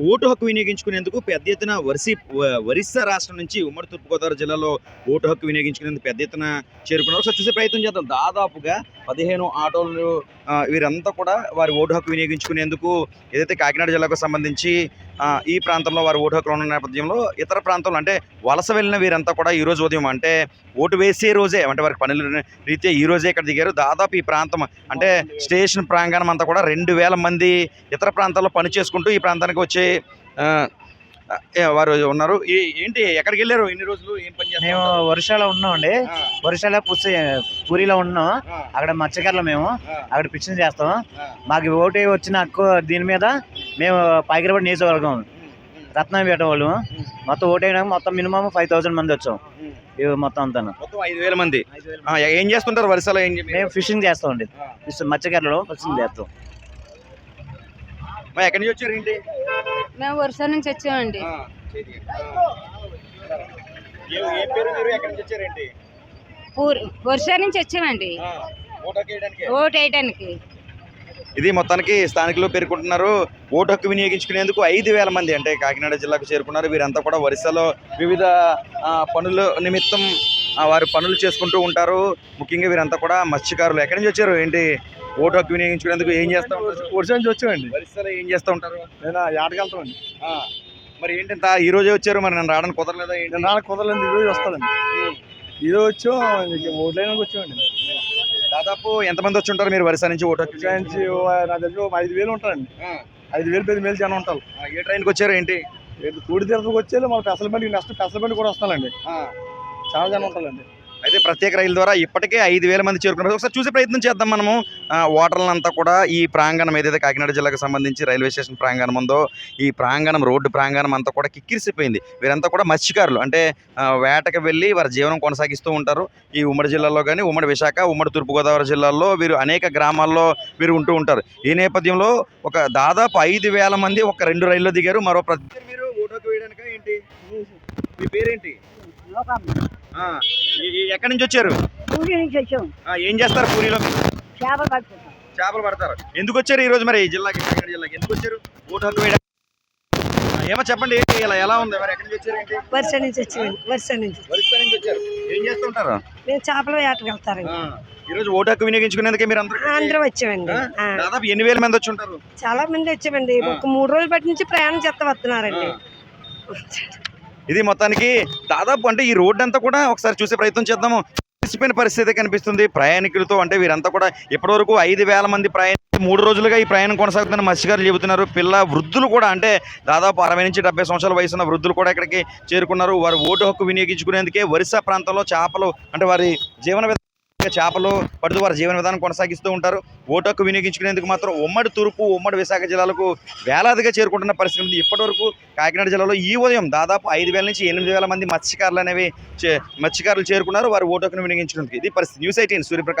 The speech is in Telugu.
ఓటు హక్కు వినియోగించుకునేందుకు పెద్ద ఎత్తున వరిసి ఒరిస్సా రాష్ట్రం నుంచి ఉమ్మడి తూర్పుగోదావరి జిల్లాలో ఓటు హక్కు వినియోగించుకునేందుకు పెద్ద ఎత్తున చేరుకున్నారు. ఒకసారి చూసే ప్రయత్నం చేద్దాం. దాదాపుగా పదిహేను ఆటోలు వీరంతా కూడా వారి ఓటు హక్కు వినియోగించుకునేందుకు ఏదైతే కాకినాడ జిల్లాకు సంబంధించి ఈ ప్రాంతంలో వారి ఓటు హక్కులు ఉన్న నేపథ్యంలో ఇతర ప్రాంతంలో అంటే వలస వెళ్ళిన వీరంతా కూడా ఈరోజు ఉదయం అంటే ఓటు వేసే రోజే అంటే వారికి పనుల రీత్యా ఈ రోజే ఇక్కడ దిగారు. దాదాపు ఈ ప్రాంతం అంటే స్టేషన్ ప్రాంగణం అంతా కూడా రెండు వేల మంది ఇతర ప్రాంతాల్లో పని చేసుకుంటూ ఈ ప్రాంతానికి వచ్చే వారు ఉన్నారు. ఏంటి ఎక్కడికి వెళ్ళారు ఇన్ని రోజులు? ఏం పని చేస్తారు మేము వర్షాలో ఉన్నామండి. వర్షాల పుసి పూరిలో ఉన్నాం. అక్కడ మత్స్యకారులు మేము అక్కడ పిచ్చిన చేస్తాం. మాకు ఓటు వచ్చిన హక్కు దీని మీద మేము పైకిరపడి నియోజకవర్గం రత్నాపేట వాళ్ళు. మొత్తం ఓటు అయినాక మొత్తం మినిమం ఫైవ్ థౌసండ్ మంది వచ్చాం. ఇవి మొత్తం అంతా. మొత్తం ఐదు వేల మంది. ఏం చేస్తుంటారు వరుసలో? ఏం మేము ఫిషింగ్ చేస్తామండి. మత్స్యకారులు ఫిషింగ్ చేస్తాం. మరి ఎక్కడి నుంచి వచ్చారు ఏంటి మేము వరుస నుంచి వచ్చామండి. ఏ- పేరు మీరు ఎక్కడి నుంచి వచ్చారేంటి పూర్ వరుస నుంచి వచ్చామండి. ఓటు వేయడానికి. ఇది మొత్తానికి స్థానికులు పేర్కొంటున్నారు. ఓటు హక్కు వినియోగించుకునేందుకు ఐదు వేల మంది అంటే కాకినాడ జిల్లాకు చేరుకున్నారు. వీరంతా కూడా వరుసలో వివిధ పనుల నిమిత్తం వారు పనులు చేసుకుంటూ ఉంటారు. ముఖ్యంగా వీరంతా కూడా మత్స్యకారులు. ఎక్కడి నుంచి వచ్చారు? ఏంటి? ఓటు హక్కు వినియోగించుకునేందుకు ఏం చేస్తూ ఉంటారు? వర్షం నుంచి వచ్చామండి వరుసలో ఏం చేస్తూ ఉంటారు? నేను ఆటకెళ్తామండి మరి ఏంటి ఇంత ఈ రోజే వచ్చారు? మరి నన్ను రావడానికి కుదరలేదా? ఏంటి? నేను నాలుగు కుదరలేదు. ఈరోజు వస్తానండి. ఈరోజు వచ్చాం. ఓట్లైనాక వచ్చామండి. దాదాపు ఎంతమంది వచ్చి ఉంటారు మీరు వరుస నుంచి ఓటు నుంచి నా దగ్గర ఐదు వేలు ఉంటారండి. ఐదు వేలు పది వేలు జనం ఉంటారు. ఏ ట్రైన్కి వచ్చారు? ఏంటి? కూడి తీర్థకు వచ్చేది మన పెసల బండికి నెక్స్ట్ పెసల బండి కూడా వస్తానండి. చాలా జనం ఉంటారండి. అయితే ప్రత్యేక రైలు ద్వారా ఇప్పటికే ఐదు వేల మంది చేరుకున్నారు. ఒకసారి చూసే ప్రయత్నం చేద్దాం మనము. ఓటర్లంతా కూడా ఈ ప్రాంగణం ఏదైతే కాకినాడ జిల్లాకు సంబంధించి రైల్వే స్టేషన్ ప్రాంగణం ఉందో ఈ ప్రాంగణం రోడ్డు ప్రాంగణం అంతా కూడా కిక్కిరిసిపోయింది. వీరంతా కూడా మత్స్యకారులు. అంటే వేటకు వెళ్ళి వారి జీవనం కొనసాగిస్తూ ఉంటారు. ఈ ఉమ్మడి జిల్లాలో కానీ ఉమ్మడి విశాఖ ఉమ్మడి తూర్పుగోదావరి జిల్లాల్లో వీరు అనేక గ్రామాల్లో వీరు ఉంటూ ఉంటారు. ఈ నేపథ్యంలో ఒక దాదాపు ఐదు వేల మంది ఒక రెండు రైల్లో దిగారు. మరో ప్రతి మీరు ఓటు వేయడానికా ఏంటి? మీ పేరేంటి? ఎక్కడి నుంచి వచ్చారు? ఊరి నుంచి వచ్చాం. ఏం చేస్తారు పూరిలో? చేపలు పట్టుకుంటాం చేపలు పడతారు. ఎందుకు వచ్చారు ఈ రోజు మరి జిల్లాకి కాకినాడ జిల్లాకి? ఎందుకు వచ్చారు? ఓటు హక్కు వేయడానికి ఏమో చెప్పండి ఏంటి ఇలా ఎలా ఉంది? మరి ఎక్కడి నుంచి వచ్చారు వరుస నుంచి వచ్చామండి వరుస నుంచి. ఒరిస్సా నుంచి వచ్చారు. ఏం చేస్తుంటారు? మేము చేపల వేటకు వెళ్తారండి ఈ రోజు ఓటు హక్కు వినియోగించుకునేందుకే మీరు అందరూ అందరం వచ్చామండి. దాదాపు ఎన్ని వేల మంది వచ్చి ఉంటారు? చాలా మంది వచ్చామండి. ఒక మూడు రోజులు బట్టి నుంచి ప్రయాణం చేస్తా వస్తున్నారండి. ఇది మొత్తానికి దాదాపు అంటే ఈ రోడ్డు అంతా కూడా ఒకసారి చూసే ప్రయత్నం చేద్దాము. తెలిసిపోయిన పరిస్థితి కనిపిస్తుంది. ప్రయాణికులతో అంటే వీరంతా కూడా ఇప్పటివరకు ఐదు వేల మంది ప్రయాణికులు మూడు రోజులుగా ఈ ప్రయాణం కొనసాగుతున్న మత్స్యకారులు చెబుతున్నారు. పిల్ల వృద్ధులు కూడా అంటే దాదాపు అరవై నుంచి డెబ్బై సంవత్సరాల వయసు ఉన్న వృద్ధులు కూడా ఇక్కడికి చేరుకున్నారు. వారు ఓటు హక్కు వినియోగించుకునేందుకే ఒరిస్సా ప్రాంతంలో చేపలు అంటే వారి జీవన చేపలు పడుతూ వారి జీవన విధానం కొనసాగిస్తూ ఉంటారు. ఓటకు వినియోగించుకునేందుకు మాత్రం ఉమ్మడి తూర్పు ఉమ్మడి విశాఖ జిల్లాలకు వేలాదిగా చేరుకుంటున్న పరిస్థితి ఉంది. ఇప్పటివరకు కాకినాడ జిల్లాలో ఈ ఉదయం దాదాపు ఐదు వేల నుంచి ఎనిమిది వేల మంది మత్స్యకారులు అనేవి చే- మత్స్యకారులు చేరుకున్నారు. వారు ఓటకును వినియోగించడానికి ఇది పరిస్థితి. News eighteen Suryaprakash